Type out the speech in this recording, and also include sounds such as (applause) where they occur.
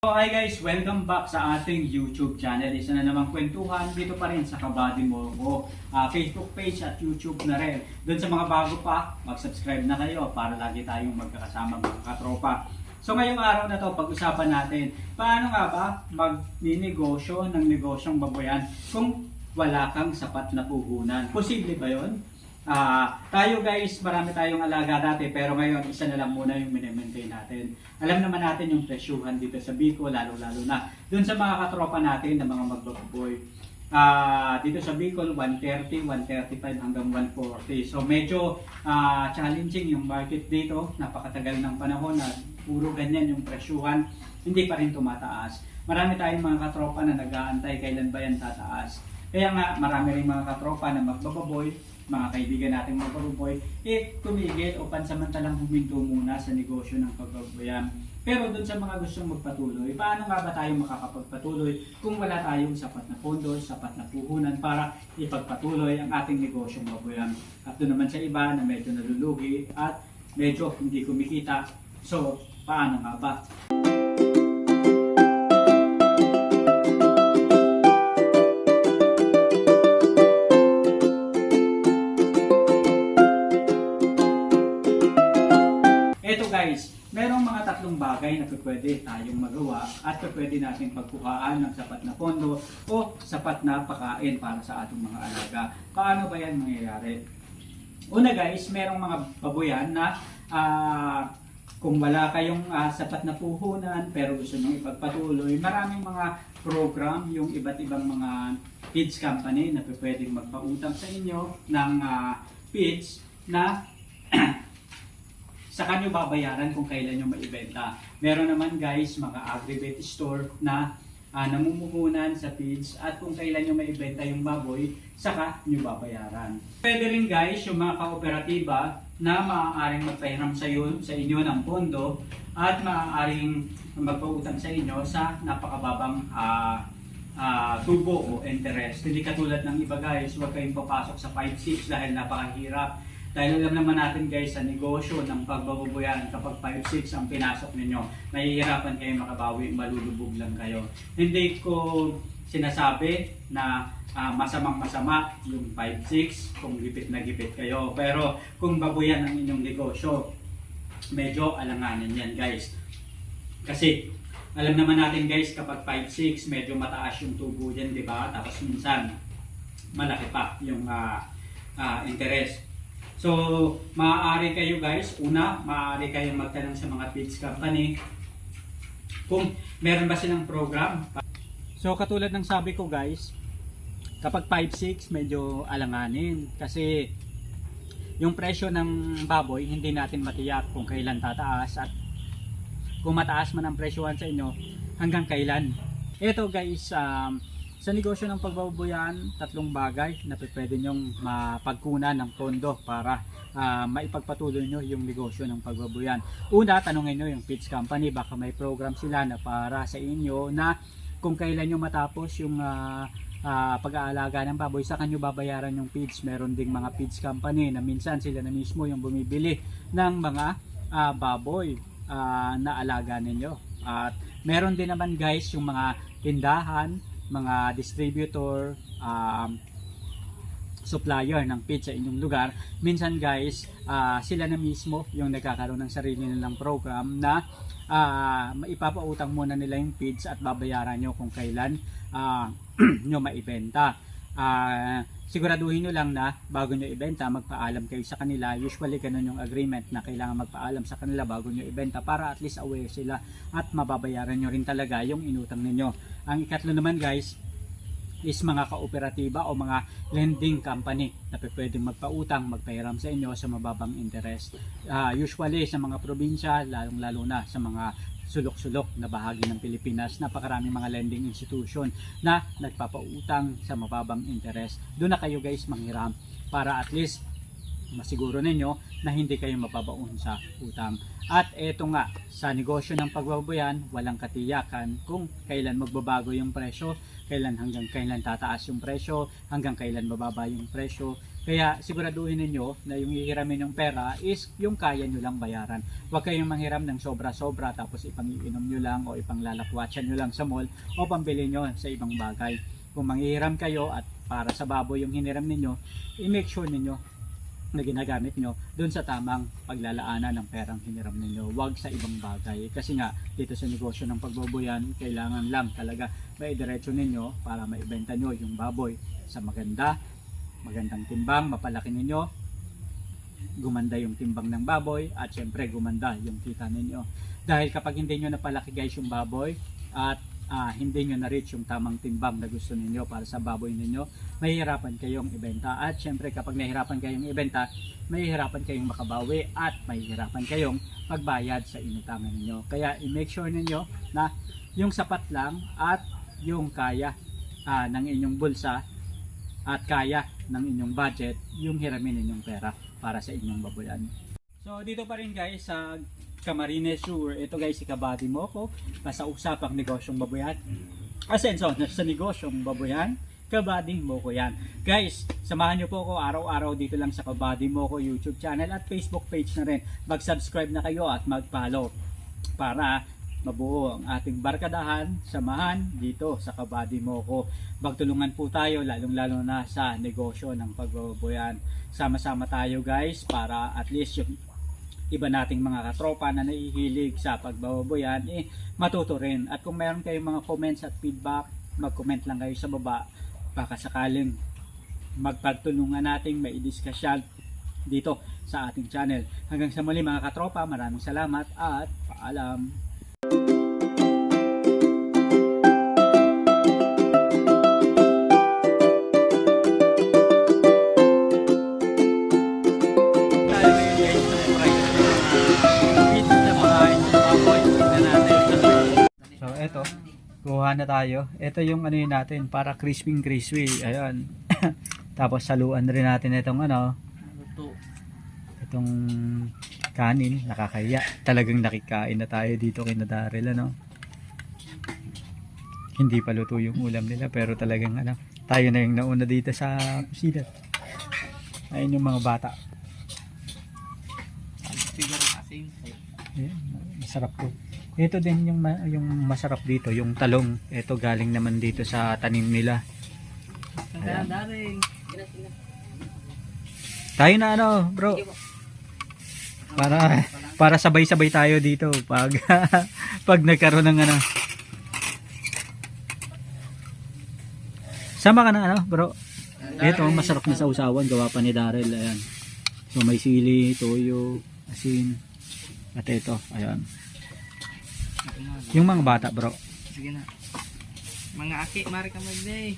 So hi guys, welcome back sa ating YouTube channel. Isa na namang kwentuhan dito pa rin sa Kabady mo ko. Ah, Facebook page at YouTube na rin. Doon sa mga bago pa, mag-subscribe na kayo para lagi tayong magkakasama mga katropa. So ngayong araw na to, pag-usapan natin, paano nga ba mag-ninegosyo ng negosyong baboyan kung wala kang sapat na puhunan? Posible ba yon? Ah, tayo guys, marami tayong alaga dati pero ngayon isa na lang muna yung minimaintain natin. Alam naman natin yung presyuhan dito sa Bicol, lalo-lalo na dun sa mga katropa natin na mga magbaboy. Ah, dito sa Bicol 130, 135 hanggang 140. So medyo ah, challenging yung market dito. Napakatagal ng panahon na puro ganyan yung presyuhan. Hindi pa rin tumataas. Marami tayong mga katropa na nag-aantay kailan ba yan tataas. Kaya nga marami rin mga katropa na magbababoy, mga kaibigan natin mga bababoy, eh tumigil o pansamantalang huminto muna sa negosyo ng pagbabayan. Pero doon sa mga gustong magpatuloy, paano nga ba tayo makakapagpatuloy kung wala tayong sapat na pondo, sapat na puhunan para ipagpatuloy ang ating negosyong baboyan. At doon naman sa iba na medyo nalulugi at medyo hindi kumikita. So, paano nga ba? Bagay na pwede tayong magawa at pwede natin pagkuhaan ng sapat na pondo o sapat na pakain para sa ating mga alaga. Paano ba yan mangyayari? Una guys, merong mga baboyan na ah, kung wala kayong ah, sapat na puhunan pero gusto nyo ipagpatuloy, maraming mga program yung iba't ibang mga feeds company na pwedeng magpautang sa inyo ng ah, feeds na (clears throat) sa kanyo babayaran kung kailan nyo maibenta. Meron naman guys, mga aggregate store na ah, namumuhunan sa feeds at kung kailan nyo maibenta yung baboy, saka nyo babayaran. Pwede rin guys, yung mga kooperatiba na maaaring magpahiram sa, iyo, sa inyo ng pondo at maaaring magpautang sa inyo sa napakababang ah, ah, tubo o interest. Hindi katulad ng iba guys, huwag kayong papasok sa 5-6 dahil napakahirap. Dahil alam naman natin guys sa negosyo ng pagbababoyan kapag 5-6 ang pinasok ninyo, mahihirapan kayo makabawi, malulubog lang kayo. Hindi ko sinasabi na ah, masamang masama yung 5-6 kung gipit na gipit kayo. Pero kung baboyan ang inyong negosyo, medyo alanganin yan guys. Kasi alam naman natin guys kapag 5-6 medyo mataas yung tubo dyan, di ba? Tapos minsan malaki pa yung ah, ah, interest. So, maaari kayo guys, una, maaari kayong magtanong sa mga feeds company kung meron ba silang program. So, katulad ng sabi ko guys, kapag 5-6 medyo alanganin kasi yung presyo ng baboy hindi natin matiyak kung kailan tataas at kung mataas man ang presyohan sa inyo hanggang kailan. Ito guys, um, sa negosyo ng pagbababoyan, tatlong bagay na pwede nyong mapagkunan ng pondo para ah, maipagpatuloy nyo yung negosyo ng pagbababoyan. Una, tanongin nyo yung feeds company, baka may program sila na para sa inyo na kung kailan nyo matapos yung ah, ah, pag-aalaga ng baboy, sa kanyo babayaran yung feeds. Meron ding mga feeds company na minsan sila na mismo yung bumibili ng mga ah, baboy ah, na alaga ninyo. At meron din naman guys yung mga tindahan, mga distributor, um, supplier ng feed sa inyong lugar. Minsan guys, ah, sila na mismo yung nagkakaroon ng sarili nilang program na ah, maipapautang muna nila yung feeds at babayaran nyo kung kailan ah, (clears throat) nyo maibenta. Ah, siguraduhin nyo lang na bago nyo ibenta, magpaalam kayo sa kanila. Usually ganun yung agreement na kailangan magpaalam sa kanila bago nyo ibenta para at least aware sila at mababayaran nyo rin talaga yung inutang ninyo. Ang ikatlo naman guys, is mga kooperatiba o mga lending company na pwedeng magpautang, magpahiram sa inyo sa mababang interest. Ah, usually sa mga probinsya, lalong-lalo na sa mga sulok-sulok na bahagi ng Pilipinas, napakaraming mga lending institution na nagpapautang sa mababang interest. Doon na kayo guys manghiram para at least masiguro ninyo na hindi kayo mapabaon sa utang. At eto nga, sa negosyo ng pagbabayan, walang katiyakan kung kailan magbabago yung presyo, kailan hanggang kailan tataas yung presyo, hanggang kailan bababa yung presyo. Kaya siguraduhin ninyo na yung hihiramin ng pera is yung kaya nyo lang bayaran. Huwag kayong manghiram ng sobra-sobra tapos ipangiinom nyo lang o ipanglalakwatsan nyo lang sa mall o pambili nyo sa ibang bagay. Kung manghihiram kayo at para sa baboy yung hiniram ninyo, i-make sure ninyo na ginagamit nyo dun sa tamang paglalaanan ng perang hiniram ninyo. Huwag sa ibang bagay. Kasi nga, dito sa negosyo ng pagboboyan, kailangan lang talaga may diretso ninyo para maibenta nyo yung baboy sa maganda, magandang timbang, mapalaki ninyo, gumanda yung timbang ng baboy, at syempre gumanda yung kita ninyo. Dahil kapag hindi nyo napalaki guys yung baboy, at ah, hindi nyo na-reach yung tamang timbang na gusto ninyo para sa baboy ninyo, mahihirapan kayong ibenta. At syempre kapag nahihirapan kayong ibenta, mahihirapan kayong makabawi at mahihirapan kayong magbayad sa inutangan ninyo. Kaya i-make sure ninyo na yung sapat lang at yung kaya ah, ng inyong bulsa at kaya ng inyong budget yung hiramin ninyong pera para sa inyong baboyan. So dito pa rin guys sa Camarines Sur, ito guys si Kabady mo ko sa usapang negosyong baboyan. Asenso sa negosyong baboyan, Kabady mo ko yan. Guys, samahan nyo po ako araw-araw dito lang sa Kabady mo ko YouTube channel at Facebook page na rin. Mag-subscribe na kayo at mag-follow para mabuo ang ating barkadahan, samahan dito sa Kabady Moko. Magtulungan po tayo lalong-lalo na sa negosyo ng pagbababoyan. Sama-sama tayo guys para at least yung iba nating mga katropa na nahihilig sa pagbababoyan eh matuto rin. At kung meron kayong mga comments at feedback, mag-comment lang kayo sa baba baka sakaling magpagtulungan nating may discussion dito sa ating channel. Hanggang sa muli mga katropa, maraming salamat at paalam. Tayo. Ito yung ano yun natin, para crispy crispy. Ayan. (coughs) Tapos saluan rin natin itong ano, itong kanin, nakakaya. Talagang nakikain na tayo dito kay Nadarel, ano. Hindi pa luto yung ulam nila, pero talagang ano, tayo na yung nauna dito sa kusina. Ayun yung mga bata. Siguro kasing. Ayan, masarap po. Ito din yung ma- yung masarap dito, yung talong. Ito galing naman dito sa tanim nila. Tayo na ano, bro. Para para sabay-sabay tayo dito pag (laughs) pag nagkaroon ng ano. Sama ka na ano, bro. Ito masarap na sa usawan gawa pa ni Darrell, ayan. So may sili, toyo, asin. At ito, ayan. Yung mga bata, bro. Sige na. Mga aki, mari ka mag-day.